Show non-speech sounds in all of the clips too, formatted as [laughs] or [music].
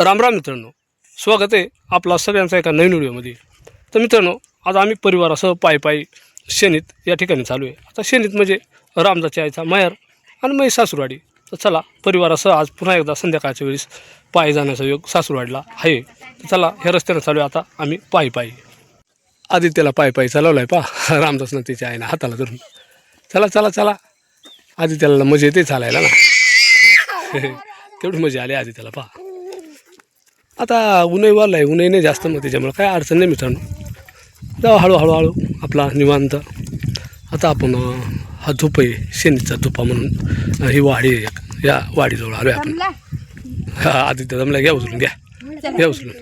रामराम मित्रांनो. स्वागत आहे आपला सगळ्यांचा एका नवीन व्हिडिओमध्ये. तर मित्रांनो आज आम्ही परिवारासह पायी पायी शेणीत या ठिकाणी चालू आहे. आता शेणीत म्हणजे रामदाच्या आईचा मायर आणि मै सासूरवाडी. तर चला परिवारासह आज पुन्हा एकदा संध्याकाळच्या वेळेस पायी जाण्याचा योग सासूरवाडीला आहे. तर चला ह्या रस्त्यानं चालू आहे आता आम्ही पायी पायी. आदित्यला पायी पायी चालवलं आहे पा रामदासनं तिच्या आईनं हाताला धरून. चला चला चला. आदित्याला मजा येते चालायला ना. [laughs] तेवढी मजा आली आदित्याला पा आता उन्हाही वाढलं आहे उन्हाही नाही जास्त मग त्याच्यामुळे काय अडचण नाही मित्रांनो. जाऊ हळूहळू हळू आपला निवांत. आता आपण हा धूप आहे शेणीचा धुपा म्हणून ही वाडी आहे या वाडीजवळ आलो आपण. हा आदित्य जमला घ्या उचलून घ्या. घ्या उचलून.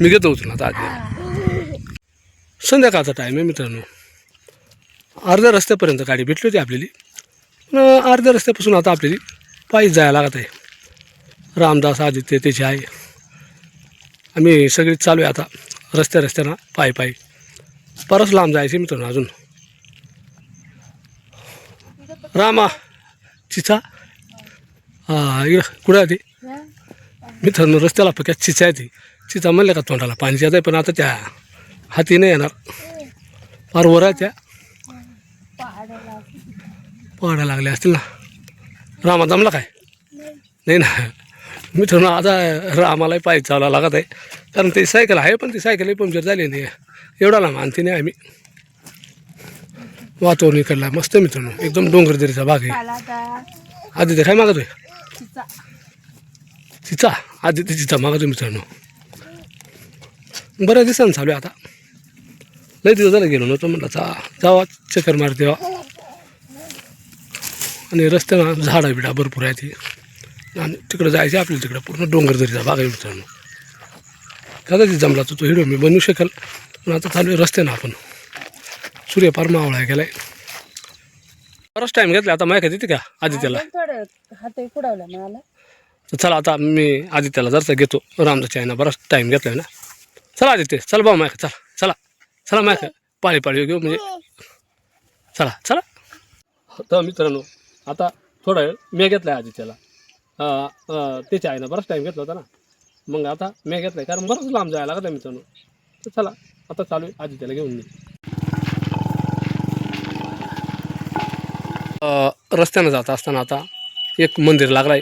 मी घेतो उचलून आता आदित्य. संध्याकाळचा टाईम आहे मित्रांनो. अर्ध्या रस्त्यापर्यंत गाडी भेटली होती आपल्याली. पण अर्ध्या रस्त्यापासून आता आपल्याला पायी जायला लागत आहे. रामदास आदित्य त्याची आहे आम्ही सगळी चालू आहे आता. रस्त्या रस्त्यानं पायी पायी. परस लांब जायचे मित्रांनो अजून. रामा चिचा. हां इकडं कुठं आहे ती? मित्रांनो रस्त्याला फक्त चिचा आहे ती. चिचा म्हणल्या का तोंडाला? पाणी जात आहे पण आता त्या हाती नाही येणार. फार वर आहे त्या. पहाड्या लागल्या असतील ना. रामा जमला काय? नाही ना. मित्रांनो आता रामालाही पायी चालावं लागत आहे. कारण ते सायकल आहे पण ती सायकलही पंक्चर झाली नाही. एवढा लांब आणखी नाही आम्ही. वातावरण इकडला मस्त आहे मित्रांनो. एकदम डोंगरदरीचा भाग आहे. आधी ते काय मागतोय? चिचा. आधी ते चिचा मागतोय मित्रांनो. बऱ्याच दिवसांनी चालू आहे आता. लय दिवस झालं गेलो नव्हतं म्हटलं चा जावा चक्कर मारते आणि रस्त्यानं झाडं बिडा भरपूर आहे ती आणि तिकडं जायचं आपल्याला तिकडं. पूर्ण डोंगरदरीचा भाग आहे मित्रांनो. कदाचित जमला तर तो हिडो मी बनवू शकेल. पण आता चालू आहे रस्त्यानं आपण. सूर्य पार मावळा गेलाय. बराच टाईम घेतला आता माहिती देते का आदित्याला? तर चला आता मी आदित्याला जरसा घेतो. रामदाच्या आईनं बराच टाईम घेतलाय ना. चला आदित्य चल भाऊ मायक चला चला. चला मायक पाळी पाळी घेऊ म्हणजे. चला चला. तर मित्रांनो आता थोडा वेळ मी घेतलाय आदित्याला. त्याच्या आईनं बराच टाईम घेतला होता ना. मग आता मी घेतलाय कारण बरंच लांब जायला लागला आहे मित्रांनो. तर चला आता चालू आहे त्याला घेऊन मी रस्त्यानं जात असताना आता एक मंदिर लागलं आहे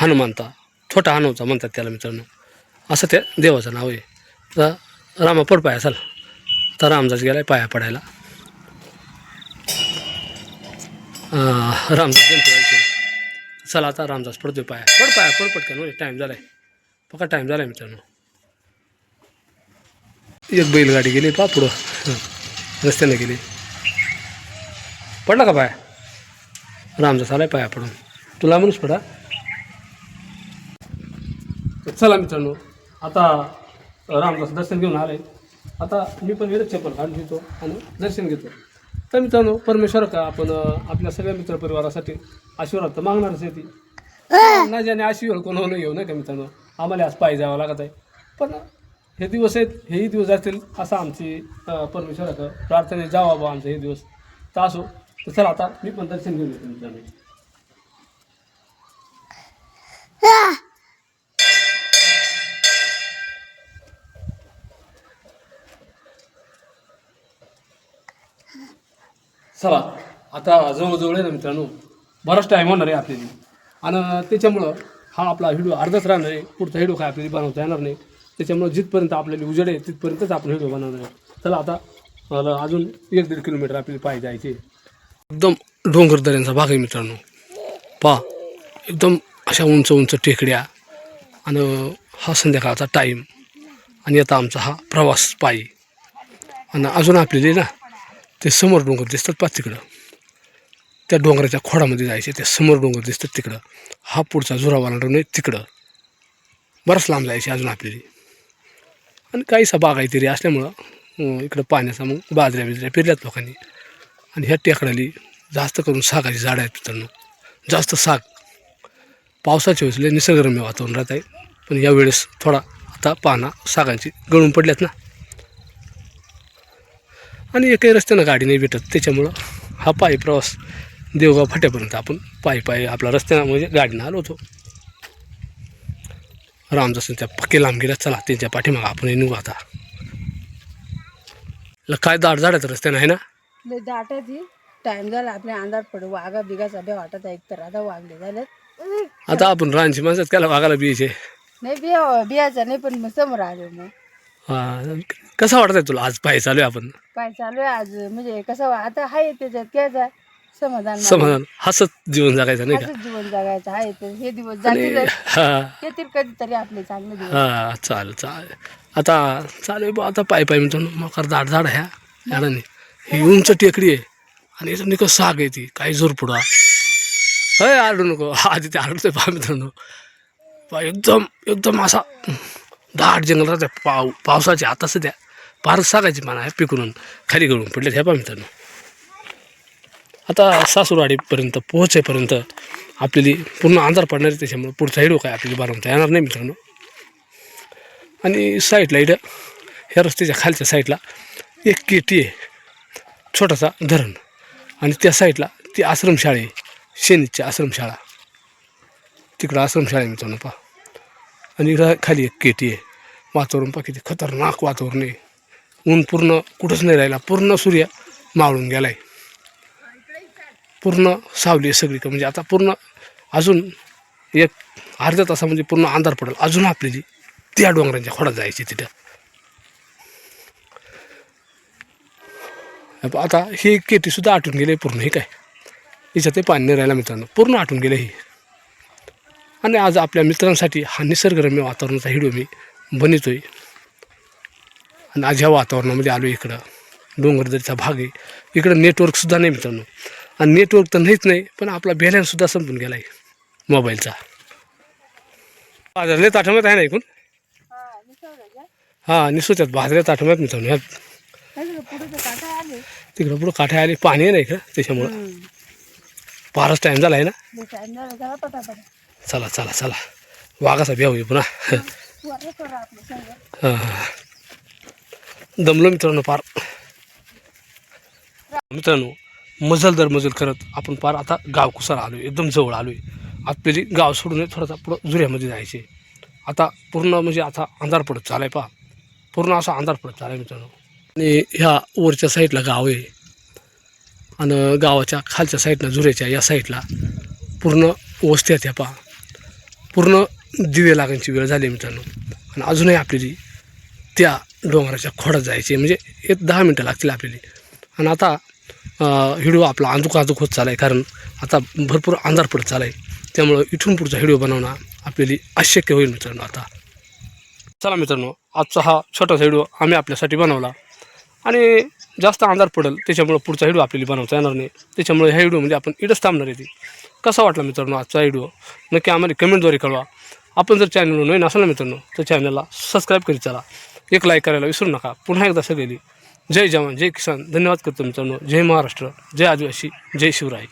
हनुमानता छोटा हनुमचा म्हणतात त्याला मित्रांनो. असं त्या देवाचं नाव आहे. तर रामा पड पाया चला. तर रामदास गेलाय पाया पडायला. रामदास चला आता रामदास पडतोय पाया पड पाया पड पटकन म्हणजे टाईम झालाय. पक्का टाईम झालाय मित्रांनो. एक बैलगाडी गेली पा पुढं. रस्त्याने गेली. पडला का पाया? रामदास आलाय पाया पडून. तुला म्हणूस पडा. चला मित्रांनो आता रामदास दर्शन घेऊन आले. आता मी पण वेळेत चप्पल घालून घेतो आणि दर्शन घेतो. तर मित्रांनो परमेश्वर का आपण आपल्या सगळ्या मित्रपरिवारासाठी आशीर्वाद तर मागणारच आहे ती. ना ज्याने आशीर्वाद कोणाला येऊ नये का मित्रांनो? आम्हाला आज पायी जावं लागत आहे. पण हे दिवस आहेत हेही दिवस असतील असं आमची अं, परमेश्वराचं प्रार्थने जावा बा आमचे हे दिवस. तर असो तर चला आता मी पण दर्शन घेऊन येतो मित्रांनो. चला. आता जवळजवळ आहे ना मित्रांनो बराच टाईम होणार आहे आपल्याला. आणि त्याच्यामुळं हा आपला व्हिडिओ अर्धाच राहणार आहे. पुढचा व्हिडिओ काय आपल्याला बनवता येणार नाही. त्याच्यामुळं जिथपर्यंत आपल्याला उजेड आहे तिथपर्यंतच आपण व्हिडिओ बनवणार आहे. चला आता मला अजून एक दीड किलोमीटर आपल्याला पाय जायचे एकदम डोंगर दऱ्यांचा भाग आहे मित्रांनो. पा एकदम अशा उंच उंच टेकड्या. आणि हा संध्याकाळचा टाईम आणि आता आमचा हा प्रवास पायी. आणि अजून आपल्याला ना ते समोर डोंगर दिसतात पाच तिकडं. त्या डोंगराच्या खोडामध्ये जायचे ते समोर डोंगर दिसतात तिकडं. हा पुढचा झुरावाला डोंगर तिकडं. बराच लांब जायचे अजून आपल्याला. आणि काहीसा बागायतरी असल्यामुळं इकडं पाण्याचा मग बाजऱ्या बिजऱ्या फिरल्यात लोकांनी. आणि ह्या टेकडाली जास्त करून सागाची झाडं आहेत मित्रांनो. जास्त साग. पावसाच्या वेळेस लय निसर्गरम्य वातावरण राहत आहे. पण यावेळेस थोडा आता पाना सागांची गळून पडल्यात ना. आणि एकही रस्त्यानं गाडी नाही भेटत. त्याच्यामुळं हा पायी प्रवास देवगाव फाट्यापर्यंत आपण पायी पायी आपला रस्त्यानं म्हणजे गाडीनं आलो होतो. रामदास त्या पक्के लांब गेल्या चला त्यांच्या पाठीमागं आपण निघू आता. ल काय दाट झाडात रस्त्यानं आहे ना? लय दाटाची टाइम झाला आपल्या अंधार पडू वाघा बिगा सभ्या वाटत आहे तर आता वागले झाले आता आपण रानची माणसात त्याला वागायला बियचे नाही बिया बियाचा नाही पण मग समोर आलो मग. हा कसं वाटतंय तुला? आज पाय चालू आहे आपण. काय चालू आहे आज म्हणजे कसं वा- आता आहे त्याच्यात काय जा समाधान. समाधान. हसत जीवन जगायचं नाही का? असंच जीवन जगायचं आहे ते. हे दिवस आणि जातील. हा. येतील कधीतरी आपले चांगले दिवस. हा चालेल चालेल. आता चालेल बा आता पाय पाय म्हणतो मकर दाट झाड ह्या झाडाने. ही उंच टेकडी आहे. आणि याचं निकं साग आहे ती. काही जोर पुढा. हय आरडू नको. आधी ते आरडतोय पा मित्रांनो पा एकदम एकदम असा. दाट जंगल राहते. पाव पावसाचे आता सध्या फार सागायची पानं आहे पिकून. खाली गळून पडले ह्या पहा मित्रांनो. आता सासूरवाडीपर्यंत पोहोचेपर्यंत आपल्याली पूर्ण आंधार पडणार आहे त्याच्यामुळे पुढचा हिडो काय आपल्याला बनवता येणार नाही मित्रांनो. आणि साईडला इथं ह्या रस्त्याच्या खालच्या साईडला एक केटी आहे छोटासा धरण. आणि त्या साईडला ती आश्रमशाळा आहे शेनीची आश्रमशाळा. तिकडं आश्रमशाळा आहे मित्रांनो पहा. आणि इकडं खाली एक केटी आहे. वातावरण पा किती खतरनाक वातावरण आहे. ऊन पूर्ण कुठंच नाही राहिला. पूर्ण सूर्य मावळून गेला आहे पूर्ण सावली आहे सगळी म्हणजे आता पूर्ण अजून एक अर्ध्या तासामध्ये पूर्ण अंधार पडेल. अजून आपल्याली त्या डोंगरांच्या खोडात जायची तिथं. आता ही केटीसुद्धा आटून गेले पूर्ण. हे काय? हिच्यात ते पाणी नाही राहिला मित्रांनो. पूर्ण आटून गेलं ही. आणि आज आपल्या मित्रांसाठी हा निसर्गरम्य वातावरणाचा व्हिडिओ मी बनवतोय. आणि आज ह्या वातावरणामध्ये आलो इकडं. डोंगरदरीचा भाग आहे. इकडं नेटवर्कसुद्धा नाही मित्रांनो. आणि नेटवर्क तर नाहीच नाही पण आपला बॅलन्ससुद्धा संपून गेला आहे मोबाईलचा. बाजारले ताठमत आहे ना ऐकून हा. हां निसोच्यात बाजारात ताठमत मित्रांनो ह्या काय झालं, पुढे तर काटा आले तिकडं पुढं काठे आले पाणी आहे ना इकडं त्याच्यामुळं. फारच टाईम झाला आहे ना चला चला चला. वाघाचा ब्याव आहे पुन्हा. दमलो मित्रांनो पार. मित्रांनो मजल दर मजल करत आपण पार आता गाव कुसाला आलो एकदम जवळ आलो आहे आपली गाव सोडून थोडासा पुढं जुऱ्यामध्ये जायचे आता पूर्ण म्हणजे आता अंधार पडत चालाय पा पूर्ण असा अंधार पडत चालाय मित्रांनो. आणि ह्या वरच्या साईडला गाव आहे. आणि गावाच्या खालच्या साईडला जुऱ्याच्या या साईडला पूर्ण वस्त्या त्या पा पूर्ण दिवे लागायची वेळ झाली मित्रांनो. आणि अजूनही आपल्याली त्या डोंगराच्या खोडात जायचे म्हणजे एक दहा मिनटं लागतील आपल्याला. आणि आता व्हिडिओ आपला आंदूक आंदूक होत चालाय कारण आता भरपूर अंधार पडत चालाय त्यामुळं इथून पुढचा व्हिडिओ बनवणं आपल्याला अशक्य होईल मित्रांनो आता. चला मित्रांनो आजचा हा छोटासा व्हिडिओ आम्ही आपल्यासाठी बनवला. आणि जास्त अंधार पडेल त्याच्यामुळं पुढचा व्हिडिओ आपल्याला बनवता येणार नाही. त्याच्यामुळे ह्या व्हिडिओमध्ये आपण इथंच थांबणार आहे ती. कसा वाटला मित्रांनो आजचा व्हिडिओ नक्की आम्हाला कमेंटद्वारे कळवा. आपण जर चॅनलवर नवीन असाल ना मित्रांनो तर चॅनलला सबस्क्राईब करीत चला. एक लाईक करायला विसरू नका. पुन्हा एकदा सगळी जय जवान जय किसान. धन्यवाद करतो मित्रांनो. जय महाराष्ट्र. जय आदिवासी. जय शिवराय.